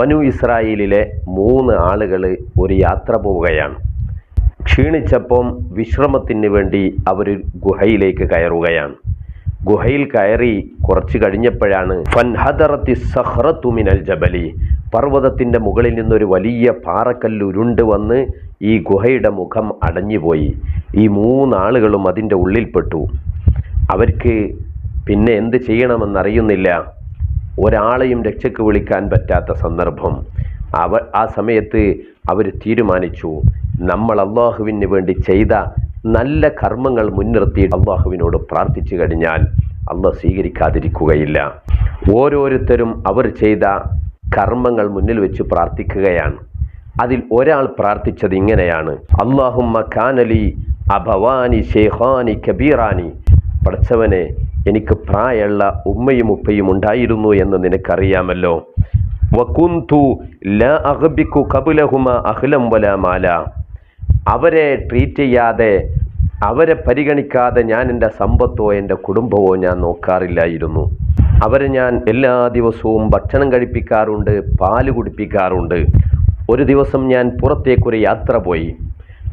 ബനു ഇസ്രായേലിലെ മൂന്ന് ആളുകൾ ഒരു യാത്ര പോവുകയാണ്. ക്ഷീണിച്ചപ്പം വിശ്രമത്തിന് വേണ്ടി അവർ ഗുഹയിലേക്ക് കയറുകയാണ്. ഗുഹയിൽ കയറി കുറച്ച് കഴിഞ്ഞപ്പോഴാണ് ഫൻഹദറത്തി സഹ്റത്തുമിനൽ ജബലി. പർവതത്തിന്റെ മുകളിൽ നിന്നൊരു വലിയ പാറക്കല്ല് ഉരുണ്ട് വന്ന് ഈ ഗുഹയുടെ മുഖം അടഞ്ഞുപോയി. ഈ മൂന്നാളുകളും അതിന്റെ ഉള്ളിൽപ്പെട്ടു അവർക്ക് പിന്നെ എന്ത് ചെയ്യണമെന്നറിയുന്നില്ല. ഒരാളെയും രക്ഷയ്ക്ക് വിളിക്കാൻ പറ്റാത്ത സന്ദർഭം. അവ ആ സമയത്ത് അവർ തീരുമാനിച്ചു നമ്മൾ അള്ളാഹുവിന് വേണ്ടി ചെയ്ത നല്ല കർമ്മങ്ങൾ മുൻനിർത്തി അള്ളാഹുവിനോട് പ്രാർത്ഥിച്ചു കഴിഞ്ഞാൽ അള്ളാഹ് സ്വീകരിക്കാതിരിക്കുകയില്ല. ഓരോരുത്തരും അവർ ചെയ്ത കർമ്മങ്ങൾ മുന്നിൽ വെച്ച് പ്രാർത്ഥിക്കുകയാണ്. അതിൽ ഒരാൾ പ്രാർത്ഥിച്ചത് ഇങ്ങനെയാണ് അള്ളാഹുമ്മ കാനലി അഭവാനി ഷേഹാനി കബീറാനി. പഠിച്ചവനെ എനിക്ക് പ്രായമുള്ള ഉമ്മയും ഉപ്പയും ഉണ്ടായിരുന്നു എന്ന് നിനക്കറിയാമല്ലോ. അഹ്ലം വല മാല. അവരെ ട്രീറ്റ് ചെയ്യാതെ അവരെ പരിഗണിക്കാതെ ഞാൻ എന്റെ സമ്പത്തോ എന്റെ കുടുംബമോ ഞാൻ നോക്കാറില്ലായിരുന്നു. അവരെ ഞാൻ എല്ലാ ദിവസവും ഭക്ഷണം കഴിപ്പിക്കാറുണ്ട് പാൽ കുടിപ്പിക്കാറുണ്ട്. ഒരു ദിവസം ഞാൻ പുറത്തേക്കൊരു യാത്ര പോയി.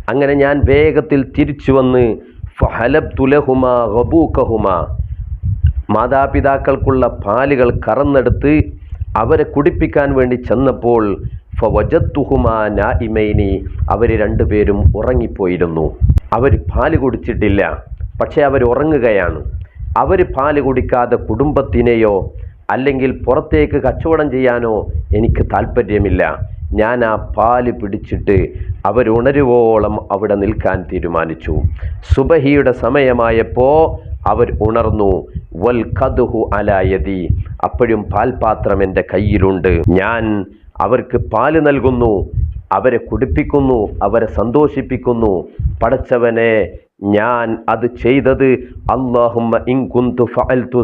അങ്ങനെ ഞാൻ വേഗത്തിൽ തിരിച്ചു വന്ന് ഫഹലബ് തുലഹുമ റബൂക്കഹുമ മാതാപിതാക്കൾക്കുള്ള പാലുകൾ കറന്നെടുത്ത് അവരെ കുടിപ്പിക്കാൻ വേണ്ടി ചെന്നപ്പോൾ ഫവജത്തുഹുമ നായിമൈനി അവർ രണ്ടുപേരും ഉറങ്ങിപ്പോയിരുന്നു. അവർ പാൽ കുടിച്ചിട്ടില്ല പക്ഷേ അവർ ഉറങ്ങുകയാണ്. അവർ പാൽ കുടിക്കാതെ കുടുംബത്തിനെയോ അല്ലെങ്കിൽ പുറത്തേക്ക് കച്ചവടം ചെയ്യാനോ എനിക്ക് താല്പര്യമില്ല ഞാൻ ആ പാൽ പിടിച്ചിട്ട് അവരുണരുവോളം അവിടെ നിൽക്കാൻ തീരുമാനിച്ചു. സുബഹിയുടെ സമയമായപ്പോൾ അവർ ഉണർന്നു വൽ കതുഹു അലായതി അപ്പോഴും പാൽപാത്രം എന്റെ കയ്യിലുണ്ട്. ഞാൻ അവർക്ക് പാൽ നൽകുന്നു അവരെ കുടിപ്പിക്കുന്നു അവരെ സന്തോഷിപ്പിക്കുന്നു. പടച്ചവനെ ഞാൻ അത് ചെയ്തത്. അള്ളാഹുമ്മ ഫഅൽതു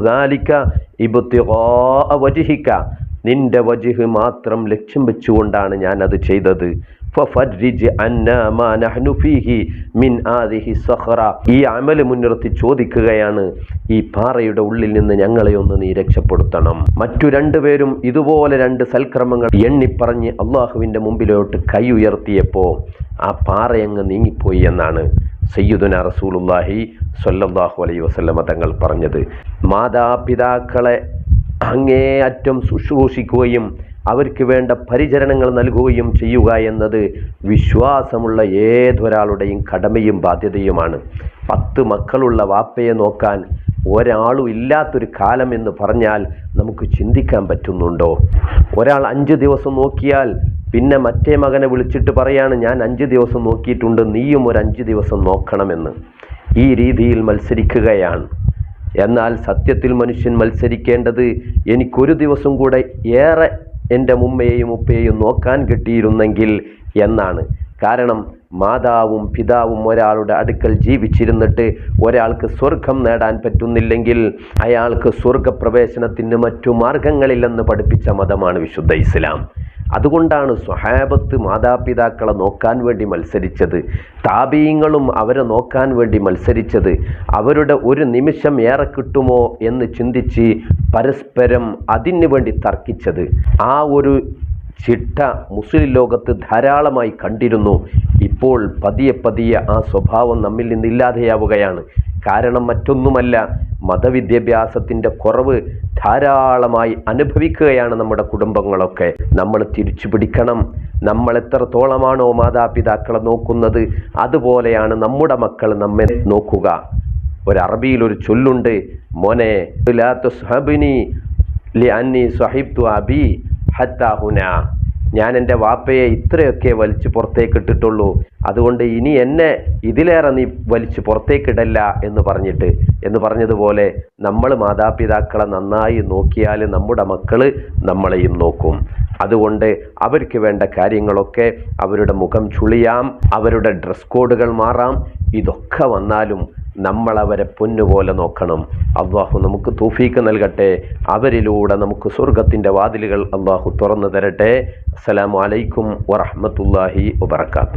നിന്റെ വജ്ഹ് മാത്രം ലക്ഷ്യം വെച്ചുകൊണ്ടാണ് ഞാൻ അത് ചെയ്തത്. ഫഫർരിജ് അന്നാ മാ നഹ്നു ഫീഹി മിൻ ആദിഹി ഈ അമൽ മുൻനിർത്തി ചോദിക്കുകയാണ് ഈ പാറയുടെ ഉള്ളിൽ നിന്ന് ഞങ്ങളെ ഒന്ന് നീ രക്ഷപ്പെടുത്തണം. മറ്റു രണ്ടുപേരും ഇതുപോലെ രണ്ട് സൽക്രമങ്ങൾ എണ്ണിപ്പറഞ്ഞ് അള്ളാഹുവിന്റെ മുമ്പിലോട്ട് കൈ ഉയർത്തിയപ്പോൾ ആ പാറയങ്ങ് നീങ്ങിപ്പോയി എന്നാണ് സയ്യിദുന റസൂലുല്ലാഹി സ്വല്ലല്ലാഹു അലൈ വസല്ലമ തങ്ങൾ പറഞ്ഞത്. മാതാപിതാക്കളെ അങ്ങേയറ്റം ശുശ്രൂഷിക്കുകയും അവർക്ക് വേണ്ട പരിചരണങ്ങൾ നൽകുകയും ചെയ്യുക എന്നത് വിശ്വാസമുള്ള ഏതൊരാളുടെയും കടമയും ബാധ്യതയുമാണ്. പത്ത് മക്കളുള്ള വാപ്പയെ നോക്കാൻ ഒരാളും ഇല്ലാത്തൊരു കാലം എന്ന് പറഞ്ഞാൽ നമുക്ക് ചിന്തിക്കാൻ പറ്റുന്നുണ്ടോ? ഒരാൾ അഞ്ച് ദിവസം നോക്കിയാൽ പിന്നെ മറ്റേ മകനെ വിളിച്ചിട്ട് പറയാണ് ഞാൻ അഞ്ച് ദിവസം നോക്കിയിട്ടുണ്ട് നീയും ഒരു അഞ്ച് ദിവസം നോക്കണമെന്ന്. ഈ രീതിയിൽ മത്സരിക്കുകയാണ്. എന്നാൽ സത്യത്തിൽ മനുഷ്യൻ മത്സരിക്കേണ്ടത് എനിക്കൊരു ദിവസം കൂടെ ഏറെ എന്റെ മുമ്മയെയും ഉപ്പയെയും നോക്കാൻ കിട്ടിയിരുന്നെങ്കിൽ എന്നാണ്. കാരണം മാതാവും പിതാവും ഒരാളുടെ അടുക്കൽ ജീവിച്ചിരുന്നിട്ട് ഒരാൾക്ക് സ്വർഗം നേടാൻ പറ്റുന്നില്ലെങ്കിൽ അയാൾക്ക് സ്വർഗപ്രവേശനത്തിന് മറ്റു മാർഗങ്ങളില്ലെന്ന് പഠിപ്പിച്ച മതമാണ് വിശുദ്ധ ഇസ്ലാം. അതുകൊണ്ടാണ് സ്വഹാബത്ത് മാതാപിതാക്കളെ നോക്കാൻ വേണ്ടി മത്സരിച്ചത്. താപീയങ്ങളും അവരെ നോക്കാൻ വേണ്ടി മത്സരിച്ചത്. അവരുടെ ഒരു നിമിഷം ഏറെ കിട്ടുമോ എന്ന് ചിന്തിച്ച് പരസ്പരം അതിന് വേണ്ടി തർക്കിച്ചത്. ആ ഒരു ചിട്ട മുസ്ലിം ലോകത്ത് ധാരാളമായി കണ്ടിരുന്നു. ഇപ്പോൾ പതിയെ പതിയെ ആ സ്വഭാവം നമ്മിൽ നിന്ന് ഇല്ലാതെയാവുകയാണ്. കാരണം മറ്റൊന്നുമല്ല മതവിദ്യാഭ്യാസത്തിന്റെ കുറവ് ധാരാളമായി അനുഭവിക്കുകയാണ് നമ്മുടെ കുടുംബങ്ങളൊക്കെ. നമ്മൾ തിരിച്ചു പിടിക്കണം. നമ്മൾ എത്രത്തോളമാണോ മാതാപിതാക്കളെ നോക്കുന്നത് അതുപോലെയാണ് നമ്മുടെ മക്കൾ നമ്മെ നോക്കുക. ഒരു അറബിയിൽ ഒരു ചൊല്ലുണ്ട് മോനെ ലാ തുസ്ഹബിനി ലി അന്നി സ്വഹിബ്തു അബി ഹത്താഹുന. ഞാൻ എന്റെ വാപ്പയെ ഇത്രയൊക്കെ വലിച്ചു പുറത്തേക്ക് ഇട്ടിട്ടുള്ളൂ. അതുകൊണ്ട് ഇനി എന്നെ ഇതിലേറെ നീ വലിച്ചു പുറത്തേക്കിടല്ല എന്ന് പറഞ്ഞിട്ട് എന്ന് പറഞ്ഞതുപോലെ നമ്മൾ മാതാപിതാക്കളെ നന്നായി നോക്കിയാൽ നമ്മുടെ മക്കൾ നമ്മളെയും നോക്കും. അതുകൊണ്ട് അവർക്ക് വേണ്ട കാര്യങ്ങളൊക്കെ അവരുടെ മുഖം ചുളിയാം അവരുടെ ഡ്രസ് കോഡുകൾ മാറാം. ഇതൊക്കെ വന്നാലും നമ്മൾ അവരെ പൊന്നുപോലെ നോക്കണം. അള്ളാഹു നമുക്ക് തൂഫീക്ക് നൽകട്ടെ. അവരിലൂടെ നമുക്ക് സ്വർഗത്തിന്റെ വാതിലുകൾ അള്ളാഹു തുറന്നു തരട്ടെ. അസ്സലാമു അലൈക്കും വറഹ്മത്തുള്ളാഹി വബർക്കാത്തു